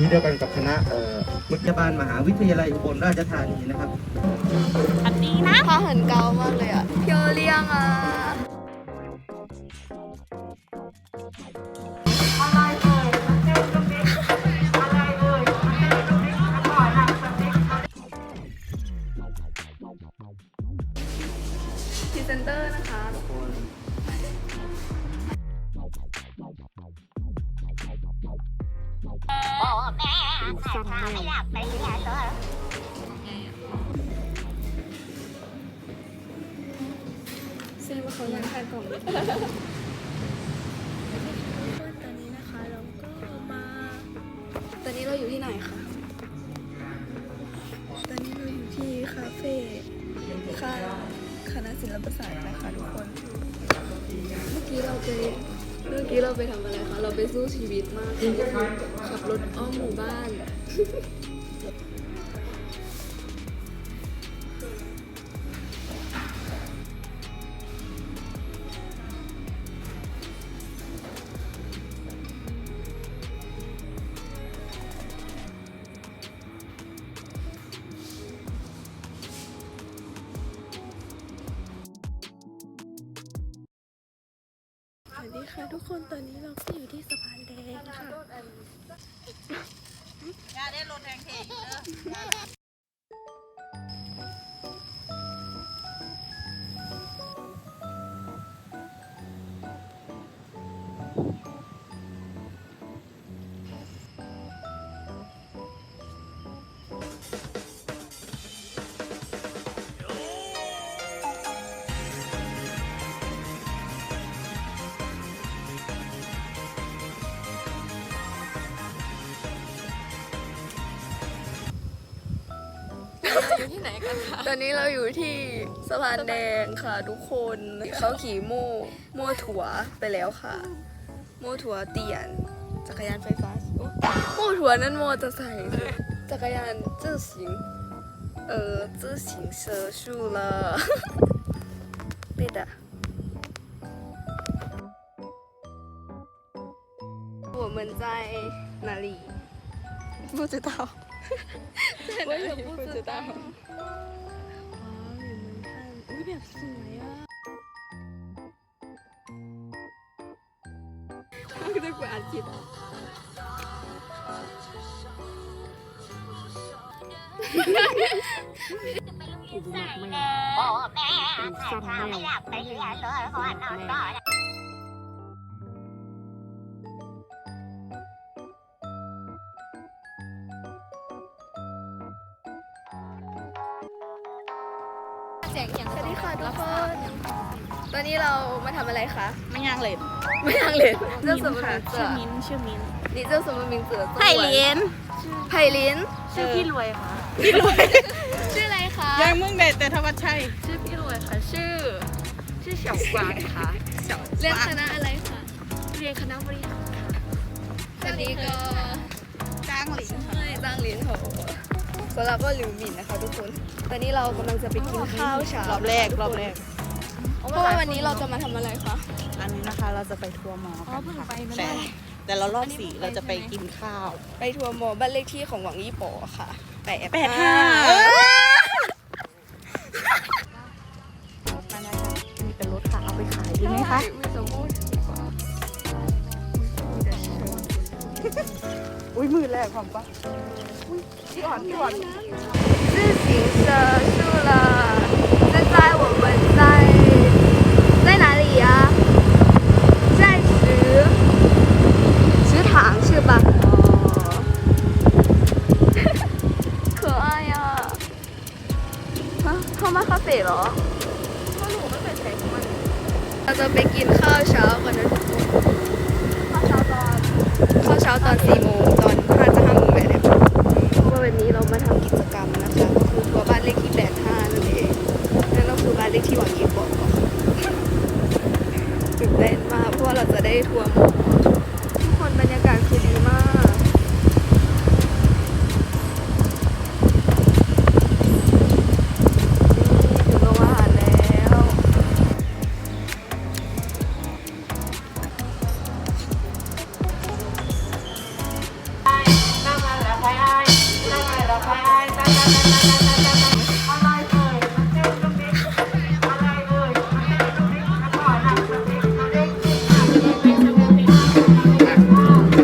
ีเดียวกันกับคณะเอ่อมุขบาลมหาวิทยาลัยอุบลราชธานีนะครับ อันนี้นะ ผ้เหินเกามากเลยอะเพียวเรียงอะ นนี้เราอยู่ที่ไหนคะ ตอนนี้เราอยู่ที่คาเฟ่ค่ะคณะศิลปศาสตร์นะคะทุกคน เมื่อกี้เราไป เมื่อกี้เราไปทำอะไรคะ เราไปสู้ชีวิตมากค่ะขับรถอ้อมหมู่บ้าน ค่ะทุกคนตอนนี้เราก็อยู่ที่สะพานแดงค่ะยาได้รถแดงเทเด้อ ตอนนี้เราอยู่ที่สะพานแดงค่ะทุกคน เขาขี่โม่โม่ถั่วไปแล้วค่ะ โม่ถั่วเตียน จักรยานไฟฟ้าโอ้โม่ถั่วนั้นโมอเตอร์ไซค์จักรยาน自行呃自行车输了对的我们在哪里不知道 我也不知道。哇，你们看，有点什么呀？我给他关起来。我不买了，我不买了，我不买了。 แจกอย่างสวัสดีค่ะทุกคน ตอนนี้เรามาทำอะไรคะ ไม่ย่างเล็ยไม่ย่างเล็ยเจ้าสมุนค่ชื่อมิ้นชื่อมิ้นนี่เจ้าสมุนมิงเสือไผ่ลินไผ่ลินชื่อพี่รวยค่ะ พี่รวย ชื่ออะไรคะยังมึงเด็ดแต่ธวัชชัย ชื่อพี่รวยค่ะ ชื่อ ชื่อเฉียวกวางค่ะ เรียนคณะอะไรคะ เรียนคณะบริหารค่ะวันนี้ก็จ้างลินค่ะจ้างหลินโห ส่วนเราก็หลิวหมินนะคะทุกคน ตอนนี้เรากำลังจะไปกินข้าวเช้ารอบแรกรอบแรกเพราะว่าวันนี้เราจะมาทำอะไรคะ อันนี้นะคะเราจะไปทัวร์หมอกันค่ะแต่แต่เรารอบสี่เราจะไปกินข้าว ไปทัวร์มอบ้านเลขที่ของหวังยี่โปอค่ะแปดแปดห้าเออมานะคะมีเป็นรถค่ะเอาไปขายดีไหมคะไม่สมบูรณ์อุ้ยมือแรกความปะพี่อ่อนพี่อ่อน 自行车输了，现在我们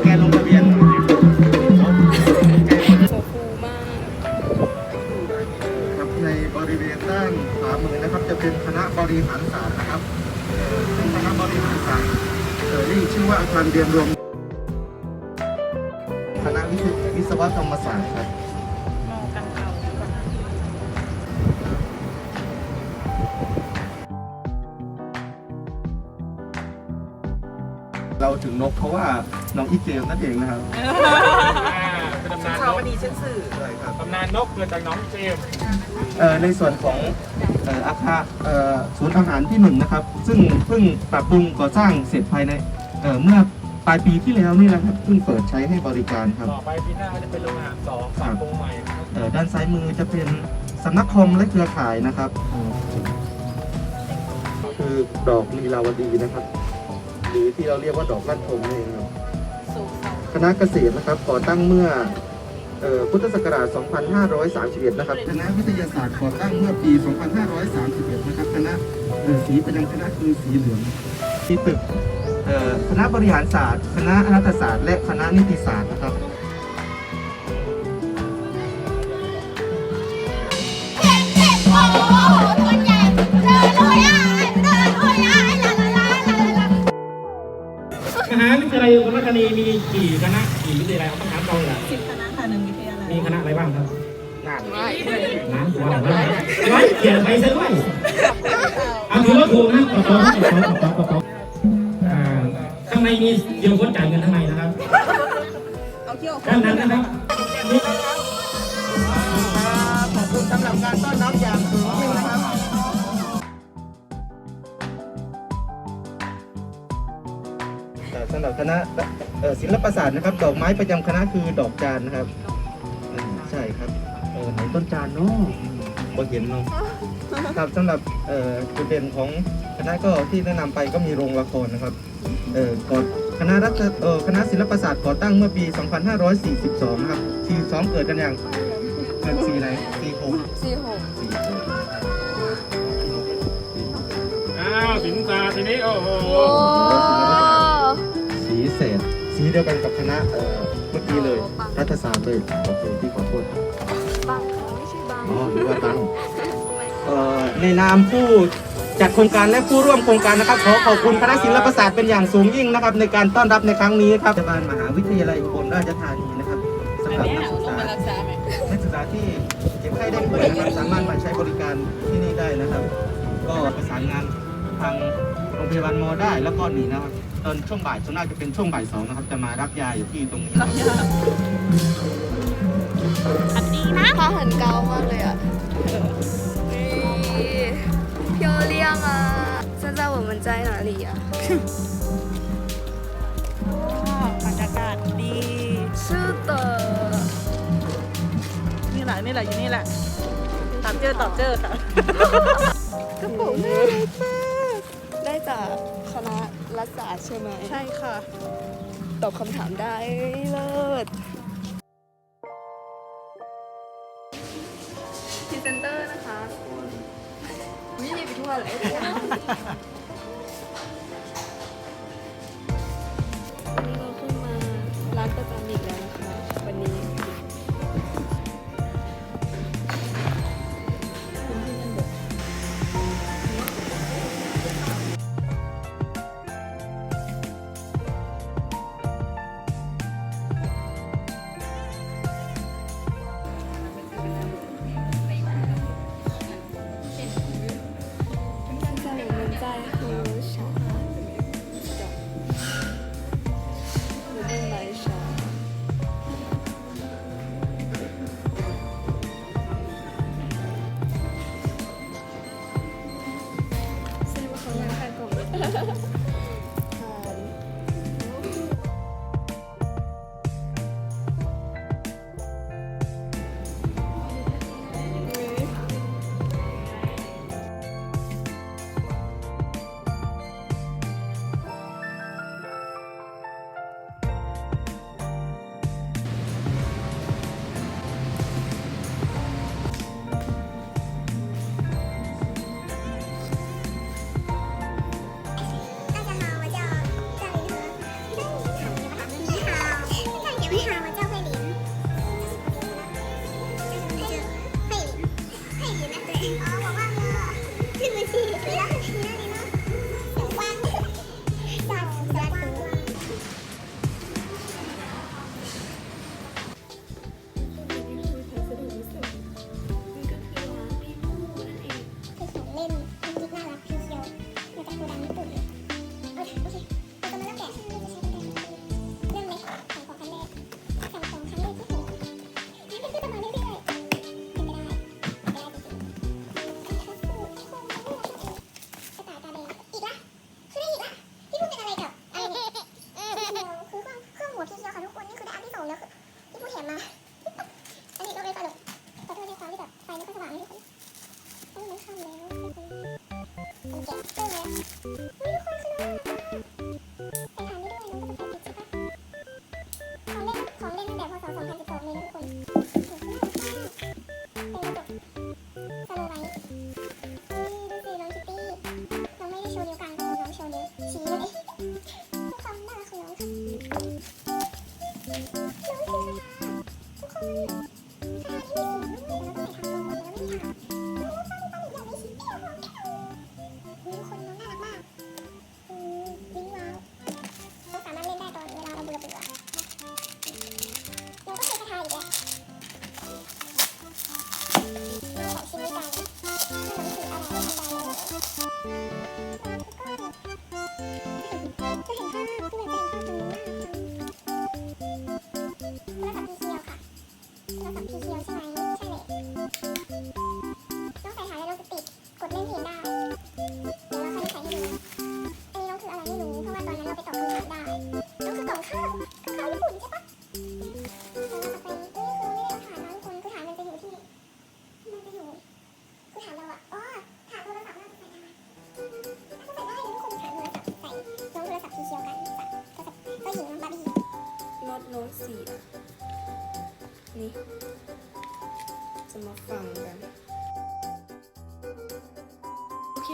แกลงทะเบียนหน่อยหัวฟูมาก ครับในบริเวณด้านขวามือนะครับ จะเป็นคณะบริหารศาสตร์นะครับเอ่อซึ่งคณะบริหารศาสตร์เอ่อนี่ชื่อว่าอาคารเรียนรวม คณะวิศวกรรมศาสตร์ครับ ถึงนกเพราะว่าน้องอีเจมส์นั่นเองนะครับเป็นตำนานชาวนกวันนี้ฉันสื่อ ใช่ครับ ตำนานนกเกิดจากน้องเจมส์เอ่อในส่วนของเอ่ออาคารเอ่อศูนย์อาหารที่หนึ่งนะครับ ซึ่งเพิ่งปรับปรุงก่อสร้างเสร็จภายในเอ่อเมื่อปลายปีที่แล้วนี่นะครับเพิ่งเปิดใช้ให้บริการครับต่อไปปีหน้าก็จะเป็นโรงอาหารสองปรับปรุงใหม่นะครับเอ่อด้านซ้ายมือจะเป็นสำนักคอมและเครือข่ายนะครับ คือดอกลีลาวดีนะครับ หรือที่เราเรียกว่าดอกลั่นทมนั่นเองครับคณะเกษตรนะครับก่อตั้งเมื่อเอ่อพุทธศักราช 2531 นะครับ คณะวิทยาศาสตร์ก่อตั้งเมื่อปี 2531 นะครับ คณะเอ่อสีประจำคณะคือสีเหลืองที่ตึกเอ่อคณะบริหารศาสตร์ คณะรัฐศาสตร์ และคณะนิติศาสตร์นะครับ ลัยอุบลราชธานีมีกี่คณะกี่วิทยาลัยเอาต้องถามเราเลยสิบคณะค่ะหนึ่งวิทยาลัยมีคณะอะไรบ้างครับไม่น้ำตัวอะไรไว้เขียนไปซะด้วยเอาถือว่าถูกนะกระเป๋ากระเป๋ากระเป๋ากระเป๋าอ่าข้างในมีเดียวคนจ่ายเงินข้างในนะครับเอาเที่ยวด้านนั้นนะครับ ศิลปศาสตร์นะครับ ดอกไม้ประจำคณะคือดอกจานนะครับอืมใช่ครับเออไหนต้นจานเนาะบ่เห็นเนาะครับสำหรับเอ่อจุดเด่นของคณะก็ที่แนะนำไปก็มีโรงละครนะครับเอ่อก่อนคณะรัฐเอ่อคณะศิลปศาสตร์ก่อตั้งเมื่อปี 2542 นะครับ42เกิดกันอย่างเกิด4ไหน46สี่หกอ้าวสินตาทีนี้ โอ้โห โอ้สีเศษสี เดียวกันกับคณะเอ่อเมื่อกี้เลย รัฐศาสตร์เลยโอเคที่ขอโทษครับบังไม่ใช่บังอ๋อหรือว่าตั้งเอ่อในนามผู้จัดโครงการและผู้ร่วมโครงการนะครับ ขอขอบคุณคณะศิลปศาสตร์เป็นอย่างสูงยิ่งนะครับ ในการต้อนรับในครั้งนี้ครับบาลมหาวิทยาลัยอุบลราชธานีนะครับสำหรับนักศึกษานักศึกษาที่เจ็บไข้ได้ป่วยนะครับสามารถมาใช้บริการที่นี่ได้นะครับ ก็ประสานงานทางโรงพยาบาลมอได้แล้วก็หนีนะครับ ตอนช่วงบ่ายส่วนมากจะเป็นช่วงบ่ายสองนะครับจะมารับยาอยู่ที่ตรงนี้ อันนี้นะผ้าหันเกามากเลยอ่ะนี่漂亮啊现在我们在哪里呀、บรรยากาศดี 是的 นี่แหละนี่แหละอยู่นี่แหละตอบเจอตอบเจอค่ะ กระเป๋าน่ารักมากได้จากคณะ รัฐศาสตร์ใช่ไหมใช่ค่ะ ตอบคำถามได้เลิศพรีเซนเตอร์นะคะวิ่งไปทั่วเลยวันนี้เราขึ้นมาร้านประจำอีกแล้วนะคะ วันนี้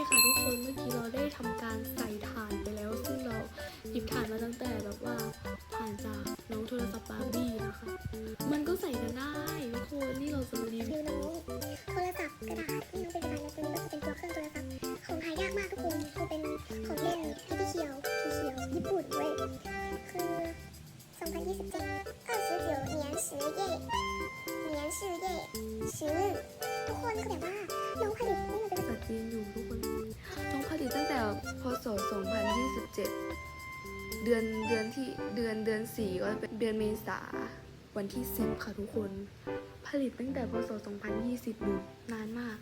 เคค่ะทุกคนเมื่อกี้เราได้ทำการใส่ถ่านไปแล้ว ซึ่งเราหยิบถ่านมาตั้งแต่แบบว่าถ่านจากน้องโทรศัพท์บาร์บี้นะคะ มันก็ใส่กันได้ทุกคนนี่เราจะมารีวิ ดู ว น้องโทรศัพท์กระดาษที่น้องเป็นกระดาษแล้วตัวนี้ก็จะเป็นตัวเครื่องโทรศัพท์ของหายากมากทุกคนคือเป็นของเล่นที่พี่เคียวพี่เคียวญี่ปุ่นเว้ยคือ 2027二十九年十月年是月十日ทุกคนคือ ือ เดือนเดือนที่เดือนเดือนสี่ก็เป็นเดือนเมษาวันที่สิบค่ะทุกคน ผลิตตั้งแต่พศ 2020ดูนานมาก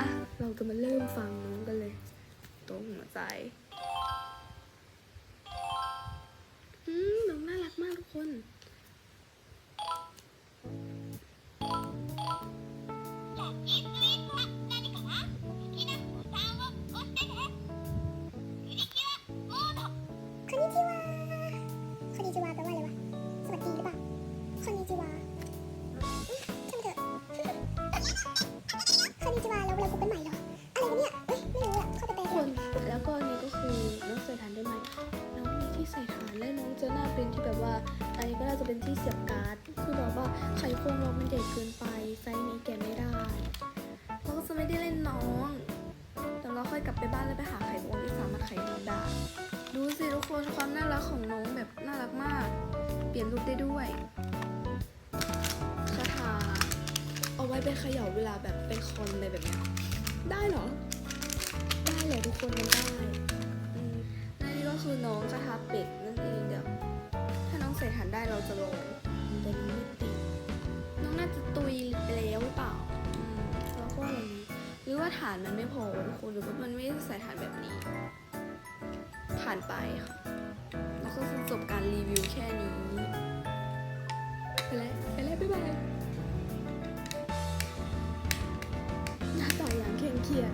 อะ เราจะมาเริ่มฟังน้องกันเลยตัวหัวใจ วงเรามันใหญ่เกินไป ไซส์นี้แกไม่ได้เราก็จะไม่ได้เล่นน้องเดี๋ยวเราค่อยกลับไปบ้านแล้วไปหาไข่ควงที่สามารถไขน้องได้ ดูสิทุกคนความน่ารักของน้องแบบน่ารักมาก เปลี่ยนลุคได้ด้วยคาถาเอาไว้เป็นเขย่าเวลาแบบเป็นคอนอะไรแบบนี้ได้เหรอ ได้แหละทุกคนมันได้อืมและนี่ก็คือน้องคาถาเป็ดนั่นเองเดี๋ยวถ้าน้องใส่ฐานได้เราจะลอง ว่าฐานมันไม่พอทุกคนหรือว่ามันไม่ใส่ฐานแบบนี้ ผ่านไปค่ะแล้วก็จบการรีวิวแค่นี้ไปแล้วไปแล้วบ๊ายบายหน้าตาอย่างเคร่งเครียด